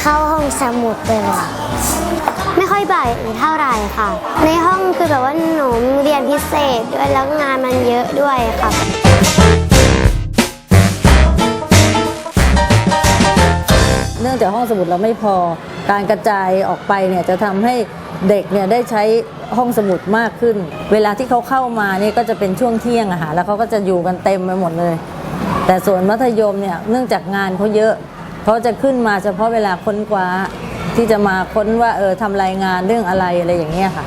เข้าห้องสมุดเลยค่ะไม่ค่อยบ่ายเท่าไหร่ค่ะ ในห้องคือแบบว่าหนูเรียนพิเศษด้วยแล้วงานมันเยอะด้วยค่ะเนื่องจากห้องสมุดเราไม่พอการกระจายออกไปเนี่ยจะทำให้เด็กเนี่ยได้ใช้ห้องสมุดมากขึ้น เวลาที่เขาเข้ามาเนี่ยก็จะเป็นช่วงเที่ยงอะค่ะแล้วเขาก็จะอยู่กันเต็มไปหมดเลย แต่ส่วนมัธยมเนี่ยเนื่องจากงานเขาเยอะ เขาจะขึ้นมาเฉพาะเวลาค้นคว้า ที่จะมาค้นว่าเออทำรายงานเรื่องอะไรอะไรอย่างเงี้ยค่ะ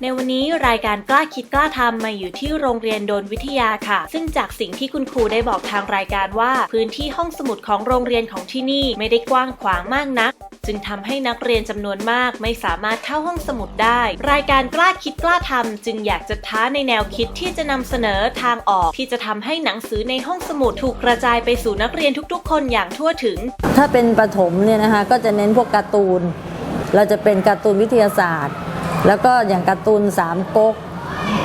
ในวันนี้รายการกล้าคิดกล้าทำมาอยู่ที่โรงเรียนโดนวิทยาค่ะ ซึ่งจากสิ่งที่คุณครูได้บอกทางรายการว่า พื้นที่ห้องสมุดของโรงเรียนของที่นี่ไม่ได้กว้างขวางมากนัก จึงทำให้นักเรียนจำนวนมากไม่สามารถเข้าห้องสมุดได้ รายการกล้าคิดกล้าทำจึงอยากจะท้าในแนวคิดที่จะนำเสนอทางออก ที่จะทำให้หนังสือในห้องสมุดถูกกระจายไปสู่นักเรียนทุกๆ คนอย่างทั่วถึง ถ้าเป็นประถมเนี่ยนะคะก็จะเน้นพวกการ์ตูน เราจะเป็นการ์ตูนวิทยาศาสตร์ แล้วก็อย่างการ์ตูนสามก๊ก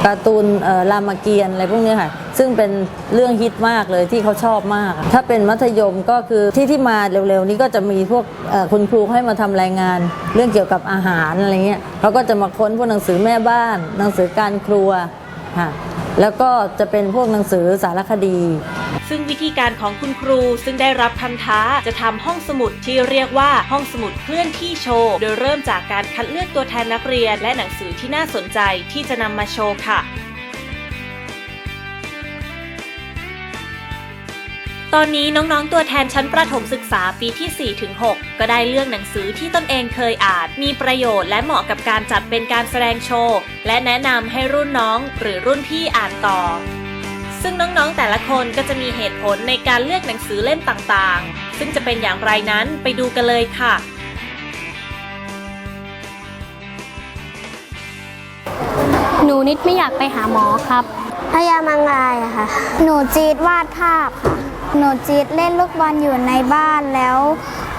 การ์ตูนรามเกียรติ์อะไรพวกเนี้ยค่ะ ซึ่งเป็นเรื่องฮิตมากเลยที่เขาชอบมาก ถ้าเป็นมัธยมก็คือที่ที่มาเร็วๆ นี้ก็จะมีพวกคุณครูให้มาทำรายงาน เรื่องเกี่ยวกับอาหารอะไรเงี้ยเขาก็จะมาค้นพวกหนังสือแม่บ้าน หนังสือการครัวค่ะ แล้วก็จะเป็นพวกหนังสือสารคดี ซึ่งวิธีการของคุณครูซึ่งได้รับคำท้าจะทำห้องสมุดที่เรียกว่าห้องสมุดเคลื่อนที่โชว์ โดยเริ่มจากการคัดเลือกตัวแทนนักเรียน และหนังสือที่น่าสนใจที่จะนำมาโชว์ค่ะ ตอนนี้น้องๆตัวแทนชั้นประถมศึกษาปีที่4-6ก็ได้เลือกหนังสือที่ตนเองเคยอ่าน มีประโยชน์และเหมาะกับการจัดเป็นการแสดงโชว์ และแนะนำให้รุ่นน้องหรือรุ่นพี่อ่านต่อ ซึ่งน้องๆแต่ละคนก็จะมีเหตุผลในการเลือกหนังสือเล่มต่างๆ ซึ่งจะเป็นอย่างไรนั้นไปดูกันเลยค่ะ หนูนิดไม่อยากไปหาหมอครับ พยามังลายอะค่ะ หนูจีดวาดภาพค่ะ หนูจีดเล่นลูกบอลอยู่ในบ้านแล้ว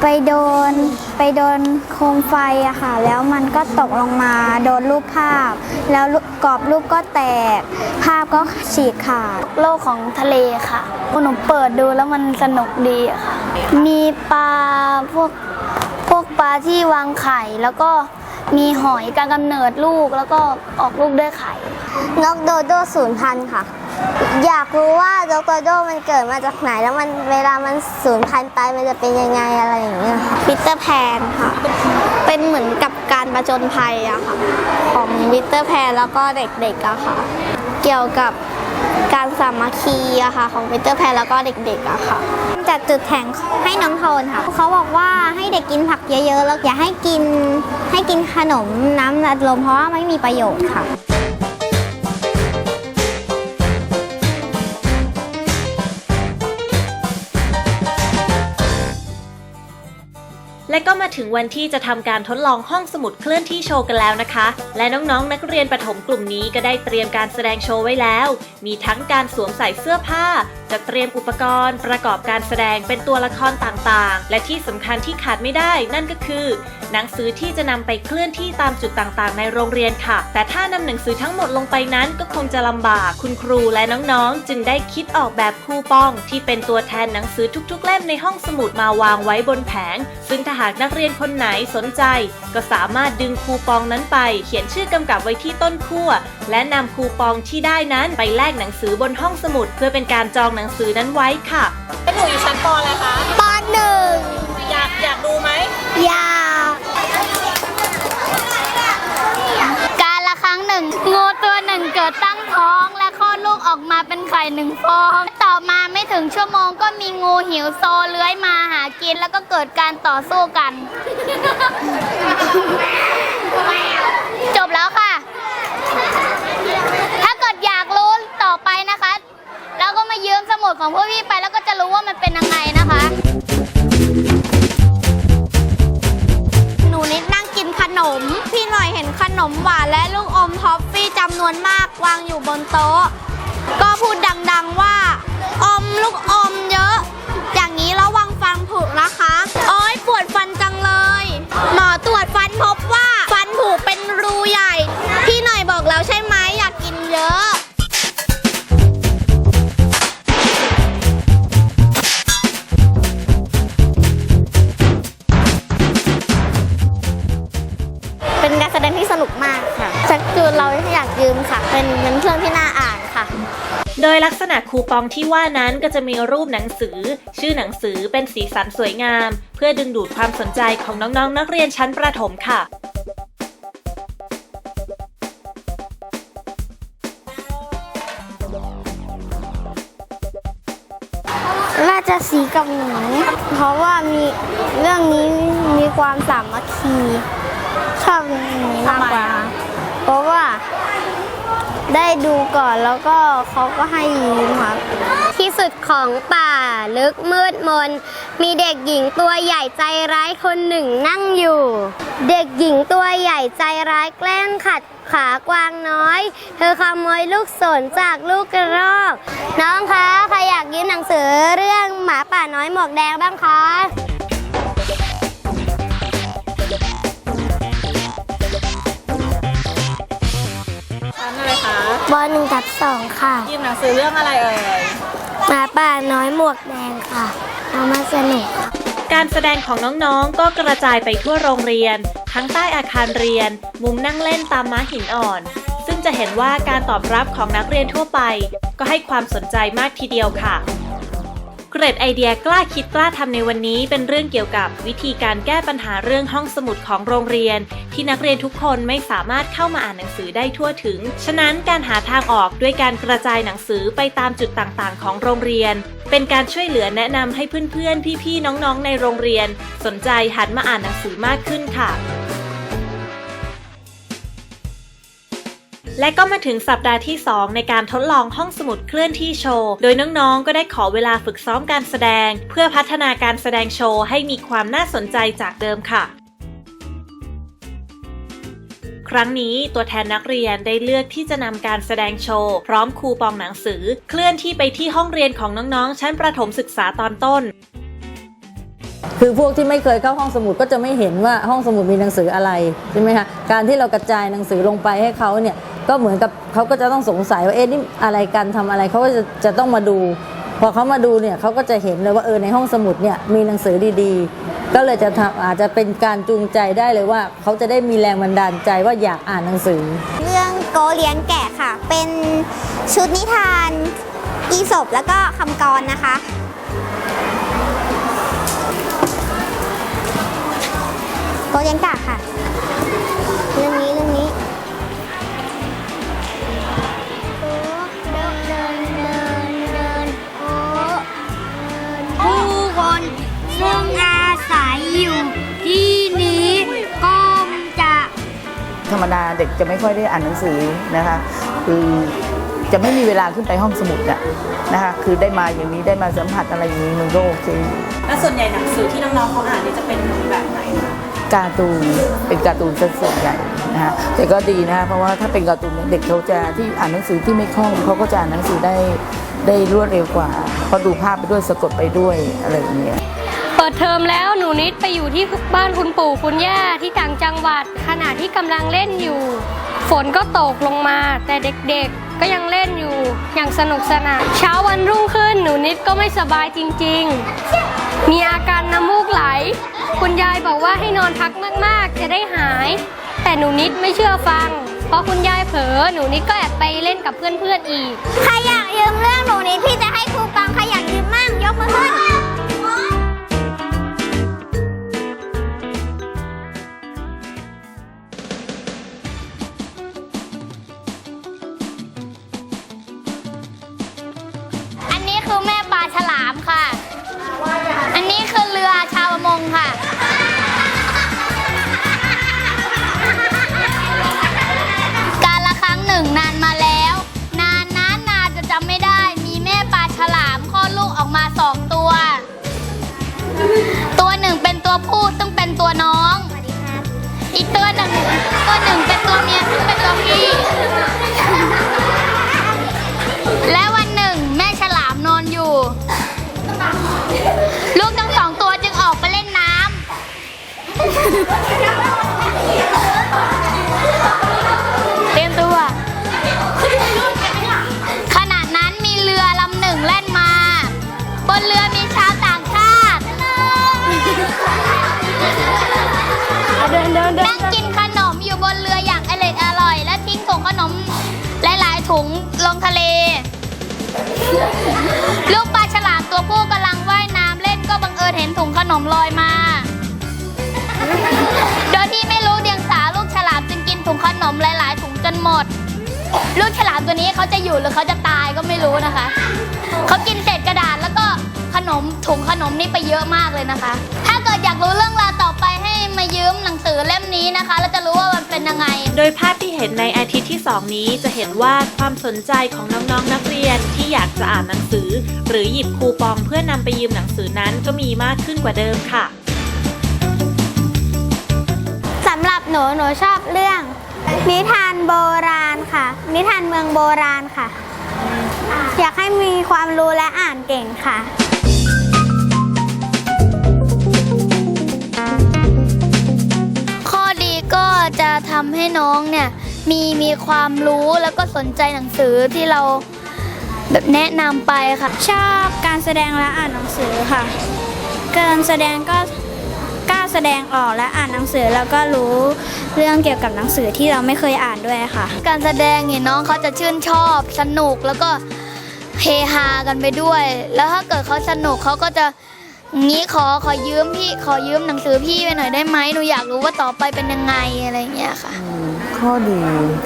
ไปโดนไปโดนโคมไฟอะค่ะ แล้วมันก็ตกลงมาโดนรูปภาพ แล้วกรอบรูปก็แตก ภาพก็ฉีกขาดโลกของทะเลค่ะหนูเปิดดูแล้วมันสนุกดีค่ะ มีปลาพวกพวกปลาที่วางไข่แล้วก็ มีหอยการกำเนิดลูกแล้วก็ออกลูกด้วยไข่นกโดโดสูญพันธุ์ค่ะ อยากรู้ว่านกโดโดมันเกิดมาจากไหน แล้วมันเวลามันสูญพันธุ์ไปมันจะเป็นยังไงอะไรอย่างเงี้ยค่ะปีเตอร์แพนค่ะ เป็นเหมือนกับการประจนภัยอะค่ะ ของปีเตอร์แพนแล้วก็เด็กๆอะค่ะ เกี่ยวกับ การสามัคคีอะค่ะ ของพีเตอร์แพนแล้วก็เด็กๆอะค่ะจัดจุดแข่งให้น้องโทนค่ะเขาบอกว่าให้เด็กกินผักเยอะๆแล้วอย่าให้กินให้กินขนมน้ำอัดลมเพราะว่าไม่มีประโยชน์ค่ะ และก็มาถึงวันที่จะทำการทดลองห้องสมุดเคลื่อนที่โชว์กันแล้วนะคะ และน้องๆนักเรียนประถมกลุ่มนี้ก็ได้เตรียมการแสดงโชว์ไว้แล้ว มีทั้งการสวมใส่เสื้อผ้าจัดเตรียมอุปกรณ์ ประกอบการแสดงเป็นตัวละครต่างๆ และที่สำคัญที่ขาดไม่ได้ นั่นก็คือ หนังสือที่จะนำไปเคลื่อนที่ตามจุดต่างๆ ในโรงเรียนค่ะ แต่ถ้านำหนังสือทั้งหมดลงไปนั้นก็คงจะลำบาก คุณครูและน้องๆ จึงได้คิดออกแบบคูปอง ที่เป็นตัวแทนหนังสือทุกๆ เล่มในห้องสมุดมาวางไว้บนแผง ซึ่งถ้าหาากนักเรียนคนไหนสนใจ ก็สามารถดึงคูปองนั้นไป เขียนชื่อกำกับไว้ที่ต้นขั้วและนำคูปองที่ได้นั้นไปแลกหนังสือบนห้องสมุด เพื่อเป็นการจองหนังสือนั้นไว้ค่ะหนูอยู่ชั้นปอะไรคะปหนึ่งอยากอยากดูไหมอยาวการละครั้งหนึ่งงูตัวหนึ่งเกิดตั้งท้องและคล อออกมาเป็นไข่หนึ่งฟอง ต่อมาไม่ถึงชั่วโมงก็มีงูหิวโซเลื้อยมาหากินแล้วก็เกิดการต่อสู้กัน จบแล้วค่ะ ถ้าเกิดอยากรู้ต่อไปนะคะ เราก็มายืมสมุดของพวกพี่ไปแล้วก็จะรู้ว่ามันเป็นยังไงนะคะ หนูนิดนั่งกินขนม พี่หน่อยเห็นขนมหวานและลูกอมท็อฟฟี่จำนวนมากวางอยู่บนโต๊ะ ก็พูดดังๆว่า อมลูกอมเยอะ อย่างนี้ระวังฟังผุนะคะะคูปองที่ว่านั้นก็จะมีรูปหนังสือ ชื่อหนังสือเป็นสีสันสวยงาม เพื่อดึงดูดความสนใจของน้องๆนนักเรียนชั้นประถมค่ะน่าจะสีกับหนูเพราะว่ามีเรื่องนี้มีความสามัคคีชอบเรื่องนี้มากกว่า เพราะว่า ได้ดูก่อนแล้วก็เขาก็ให้ยิ้มครับที่สุดของป่าลึกมืดมน มีเด็กหญิงตัวใหญ่ใจร้ายคนหนึ่งนั่งอยู่ เด็กหญิงตัวใหญ่ใจร้ายแกล้งขัดขากวางน้อย เธอขโมยลูกสนจากลูกกระรอก น้องคะใครอยากยืมหนังสือเรื่องหมาป่าน้อยหมวกแดงบ้างคะ หนึ่งทับสองค่ะ ยืมหนังสือเรื่องอะไรเอ่ยหมาป่าน้อยหมวกแดงค่ะเอามาสนุกการแสดงของน้องๆ ก็กระจายไปทั่วโรงเรียน ทั้งใต้อาคารเรียน มุมนั่งเล่นตามม้าหินอ่อน ซึ่งจะเห็นว่าการตอบรับของนักเรียนทั่วไป ก็ให้ความสนใจมากทีเดียวค่ะ เกรดไอเดียกล้าคิดกล้าทำในวันนี้เป็นเรื่องเกี่ยวกับวิธีการแก้ปัญหาเรื่องห้องสมุดของโรงเรียน ที่นักเรียนทุกคนไม่สามารถเข้ามาอ่านหนังสือได้ทั่วถึง ฉะนั้นการหาทางออกด้วยการกระจายหนังสือไปตามจุดต่างๆ ของโรงเรียน เป็นการช่วยเหลือแนะนำให้เพื่อนๆ พี่ๆ น้องๆ ในโรงเรียน สนใจหันมาอ่านหนังสือมากขึ้นค่ะ และก็มาถึงสัปดาห์ที่ 2 ในการทดลองห้องสมุดเคลื่อนที่โชว์ โดยน้องๆ ก็ได้ขอเวลาฝึกซ้อมการแสดง เพื่อพัฒนาการแสดงโชว์ให้มีความน่าสนใจจากเดิมค่ะ ครั้งนี้ตัวแทนนักเรียนได้เลือกที่จะนำการแสดงโชว์ พร้อมคูปองหนังสือ เคลื่อนที่ไปที่ห้องเรียนของน้องๆ ชั้นประถมศึกษาตอนต้นคือพวกที่ไม่เคยเข้าห้องสมุดก็จะไม่เห็นว่าห้องสมุดมีหนังสืออะไรใช่ไหมคะการที่เรากระจายหนังสือลงไปให้เขาเนี่ย ก็เหมือนกับเขาก็จะต้องสงสัยว่าเอ๊ะนี่อะไรกันทำอะไรเขาก็จะจะต้องมาดู พอเขามาดูเนี่ยเขาก็จะเห็นเลยว่าเออในห้องสมุดเนี่ยมีหนังสือดีๆ ก็เลยจะทำอาจจะเป็นการจูงใจได้เลยว่าเขาจะได้มีแรงบันดาลใจว่าอยากอ่านหนังสือ เรื่องโกเลี้ยงแกะค่ะ เป็นชุดนิทานอีสบแล้วก็คำกรนะคะโกเลี้ยงแกะ รรมดาเด็กจะไม่ค่อยได้อ่านหนังสือนะคะคือจะไม่มีเวลาขึ้นไปห้องสมุดอะนะคะคือได้มาอย่างนี้ได้มาสัมผัสอะไรอย่างนี้มันก็โอเค แล้วส่วนใหญ่หนังสือที่น้องๆเขาอ่านนี่จะเป็นแบบไหนคะการ์ตูนเป็นการ์ตูนซะส่วนใหญ่นะคะแต่ก็ดีนะคะเพราะว่าถ้าเป็นการ์ตูนเนี่ยเด็กเขาจะที่อ่านหนังสือที่ไม่คล่องเขาก็จะอ่านหนังสือได้ได้รวดเร็วกว่าเพราะดูภาพไปด้วยสะกดไปด้วยอะไรอย่างเงี้ย เปิดเทอมแล้วหนูนิดไปอยู่ที่บ้านคุณปู่คุณย่าที่ต่างจังหวัด ขณะที่กำลังเล่นอยู่ ฝนก็ตกลงมา แต่เด็กๆ ก็ยังเล่นอยู่อย่างสนุกสนานเช้าวันรุ่งขึ้นหนูนิดก็ไม่สบายจริง ๆ มีอาการน้ำมูกไหล คุณยายบอกว่าให้นอนพักมากๆ จะได้หาย แต่หนูนิดไม่เชื่อฟังพอคุณยายเผลอหนูนิดก็แอบไปเล่นกับเพื่อนๆอีกใครอยากยืมเรื่องหนูนิดพี่จะให้ครูปังใครอยา ลอยมา โดยที่ไม่รู้เดียงสาลูกฉลามจึงกินถุงขนมหลาย ๆ ถุงจนหมด ลูกฉลามตัวนี้เขาจะอยู่หรือเขาจะตายก็ไม่รู้นะคะ เขากินเศษกระดาษแล้วก็ขนมถุงขนมนี่ไปเยอะมากเลยนะคะ ถ้าเกิดอยากรู้เรื่องราวต่อไป มายืมหนังสือเล่มนี้นะคะ แล้วจะรู้ว่ามันเป็นยังไง โดยภาพที่เห็นในอาทิตย์ที่ 2 นี้จะเห็นว่าความสนใจของน้องๆนักเรียนที่อยากจะอ่านหนังสือ หรือหยิบคูปองเพื่อนำไปยืมหนังสือนั้นก็มีมากขึ้นกว่าเดิมค่ะสำหรับหนูหนูชอบเรื่อง นิทานโบราณค่ะ นิทานเมืองโบราณค่ะ อยากให้มีความรู้และอ่านเก่งค่ะ ก็จะทำให้น้องเนี่ยมีมีความรู้แล้วก็สนใจหนังสือที่เราแบบแนะนำไปค่ะ ชอบการแสดงและอ่านหนังสือค่ะ การแสดงก็กล้าแสดงออกและอ่านหนังสือแล้วก็รู้เรื่องเกี่ยวกับหนังสือที่เราไม่เคยอ่านด้วยค่ะ การแสดงเนี่ยน้องเขาจะชื่นชอบสนุกแล้วก็เฮฮากันไปด้วย แล้วถ้าเกิดเขาสนุกเขาก็จะ งี้ขอขอยืมพี่ขอยืมหนังสือพี่ไปหน่อยได้ไหมหนูอยากรู้ว่าต่อไปเป็นยังไงอะไรอย่างเงี้ยค่ะ ข้อดี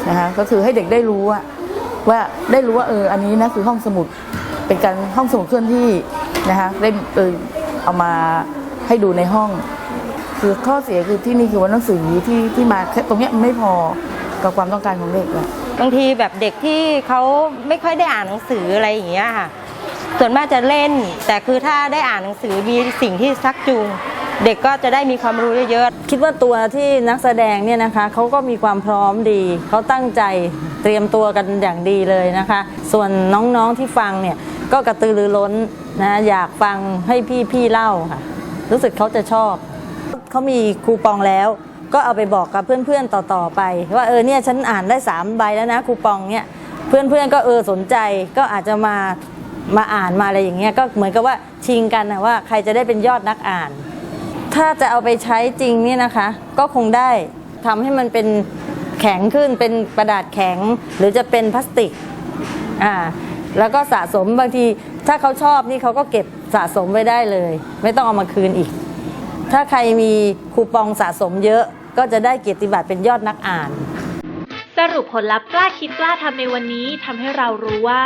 นะคะก็คือให้เด็กได้รู้ว่าว่าได้รู้ว่าเอออันนี้นะคือห้องสมุดเป็นการห้องสมุดเคลื่อนที่นะคะได้เออเอามาให้ดูในห้อง คือข้อเสียคือที่นี่คือว่าหนังสือที่ที่มาแค่ตรงเนี้ยมันไม่พอกับความต้องการของเด็กอะบางทีแบบเด็กที่เขาไม่ค่อยได้อ่านหนังสืออะไรอย่างเงี้ยค่ะ ส่วนมากจะเล่น แต่คือถ้าได้อ่านหนังสือมีสิ่งที่ซักจูง เด็กก็จะได้มีความรู้เยอะๆคิดว่าตัวที่นักแสดงเนี่ยนะคะเขาก็มีความพร้อมดี เขาตั้งใจเตรียมตัวกันอย่างดีเลยนะคะ ส่วนน้องๆที่ฟังเนี่ยก็กระตือรือร้นนะอยากฟังให้พี่ๆเล่าค่ะ รู้สึกเขาจะชอบเขามีคูปองแล้วก็เอาไปบอกกับเพื่อนๆต่อๆไป ว่าเออเนี่ยฉันอ่านได้3ใบแล้วนะคูปองเนี่ยเพื่อนๆก็เออสนใจก็อาจจะมา มาอ่านมาอะไรอย่างเงี้ยก็เหมือนกับว่าชิงกันนะว่าใครจะได้เป็นยอดนักอ่าน ถ้าจะเอาไปใช้จริงเนี่ยนะคะ ก็คงได้ทำให้มันเป็นแข็งขึ้นเป็นกระดาษแข็ง หรือจะเป็นพลาสติกอ่าแล้วก็สะสมบางทีถ้าเขาชอบนี่เขาก็เก็บสะสมไว้ได้เลย ไม่ต้องเอามาคืนอีก ถ้าใครมีคูปองสะสมเยอะก็จะได้เกียรติบัตรเป็นยอดนักอ่าน สรุปผลลัพธ์กล้าคิดกล้าทำในวันนี้ทำให้เรารู้ว่า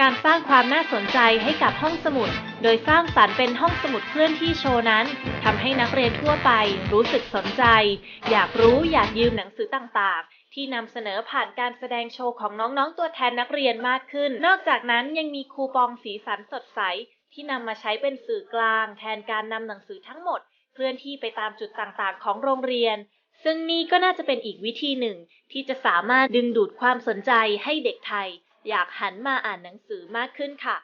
การสร้างความน่าสนใจให้กับห้องสมุด โดยสร้างสรรค์เป็นห้องสมุดเคลื่อนที่โชว์นั้นทำให้นักเรียนทั่วไปรู้สึกสนใจ อยากรู้อยากยืมหนังสือต่างๆ ที่นำเสนอผ่านการแสดงโชว์ของน้องๆตัวแทนนักเรียนมากขึ้น นอกจากนั้นยังมีคูปองสีสันสดใส ที่นำมาใช้เป็นสื่อกลาง แทนการนำหนังสือทั้งหมด เคลื่อนที่ไปตามจุดต่างๆ ของโรงเรียนซึ่งนี่ก็น่าจะเป็นอีกวิธีหนึ่ง ที่จะสามารถดึงดูดความสนใจให้เด็กไทย อยากหันมาอ่านหนังสือมากขึ้นค่ะ